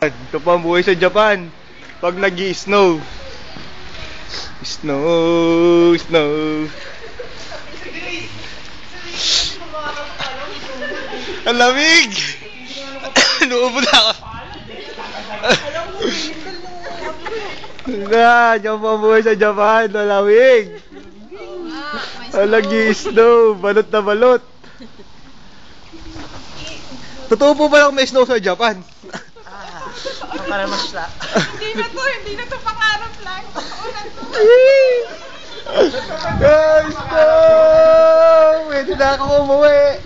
Ito pa ang buhay sa Japan. Pag nag snow Snow, snow. Ang lamig! Nuubo na ako. Na, diyan pa buhay sa Japan. Ang lamig. Ang nag snow Balot na balot. Totoo po ba lang may snow sa Japan? Para mas la. Hindi na to, hindi na to pangarap lang. Totoo na to. Guys, no! Pwede na ako umuwi.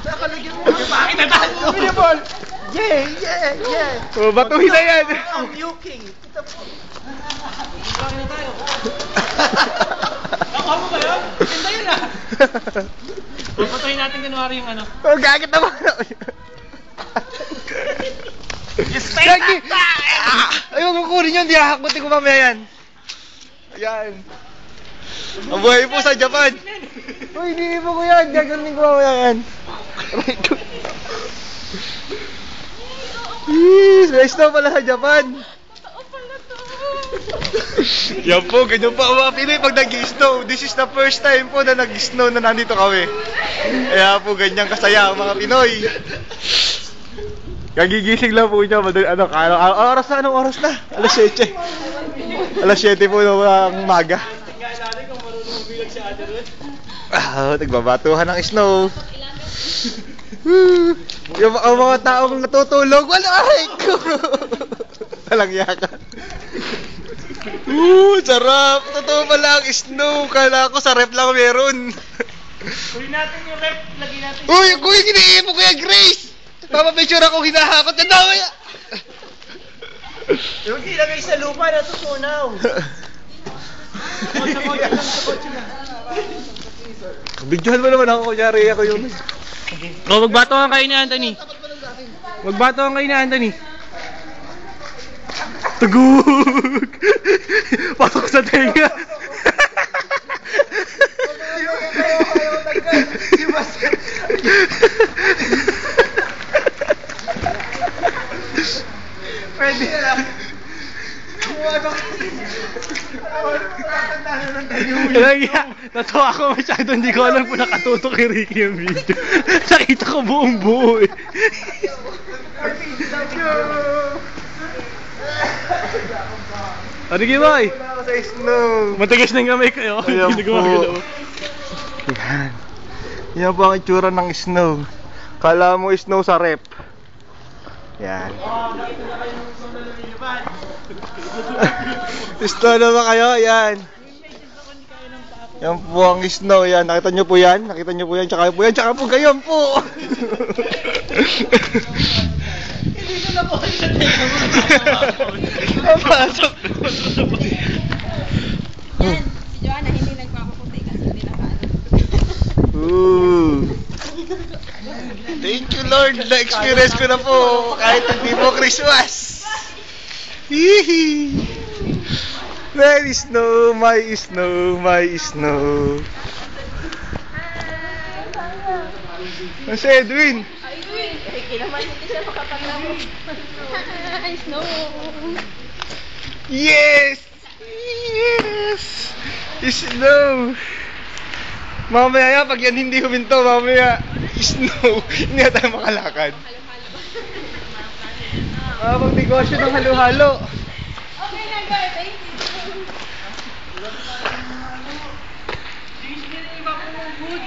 Nakalagyan mo. Bakit natalo? Pinibol! Yeah, yeah, yeah. Oh, batuhin na yan! Ang yuking. Ito po. Nakuha mo ba yun? Ganda yun ah. Papatuhin natin kunwari yung ano. Oh, gagit naman Gagi! Ay, huwag mo kunin yun. Di hahakbutin ko mamaya yan. Ayan. Ang buhay po sa Japan. Uy, hindi mo ko yan. Gaganin ko mamaya yan. Yes, may snow pala sa Japan. Yan po, ganyan pa ang mga Pinoy pag nag-snow. This is the first time po na nag-snow na nandito kami. Kaya po ganyan kasaya ang mga Pinoy. Kagigising lang po niya, madali, ano, ano, ano, oras na, anong oras na? Alas 7. Alas 7 po ng Ruth. Ah, nagbabatuhan ng snow. yung ang mga taong natutulog, wala aray ko. Walang yaka. Uh, sarap. Totoo pala ang snow. Kala ko sa rep lang meron. Kunin natin yung rep. Lagyan natin. Uy, kuya, giniipo ko yung Grace. Papapicture ako hinahakot na daw. Yung ilagay sa lupa, natutunaw. Bidyohan mo naman ako, kunyari ako yun. Oh, magbatuhan kayo ni Anthony. Magbatuhan kayo ni Anthony. Tugug! Pasok sa tenga. Pwede na lang. Natuwa ako masyado, hindi ko alam kung nakatutok kay Ricky yung video. Nakita ko buong buo eh. Ano gimay? Sa snow. Matigas na yung kamay kayo. Ayan Hindi po. gumagalaw. Yan. Yan po ang itsura ng snow. Kala mo snow sa rep. Yan. snow na ba kayo? Yan. Yan po ang snow yan. Nakita nyo po yan? Nakita nyo po yan? Tsaka po yan? Tsaka po ganyan po. Hindi ko na po sa tenga mo. Napasok. Yan, si Joanna hindi nagpapaputi kasi hindi nakaano. Ooh. Thank you Lord, na-experience ko na po kahit hindi mo Christmas. Hihi. My snow, my snow, my snow. Ang si Edwin. Ay, Ricky naman hindi siya makapaglaro. Ay, snow. Yes! Yes! Snow! Mamaya yan, pag yan hindi huminto, mamaya, Snow. Hindi na tayo makalakad. Ah, pag negosyo ng halo-halo. Okay na, guys. Thank you. Sige na, iba po good.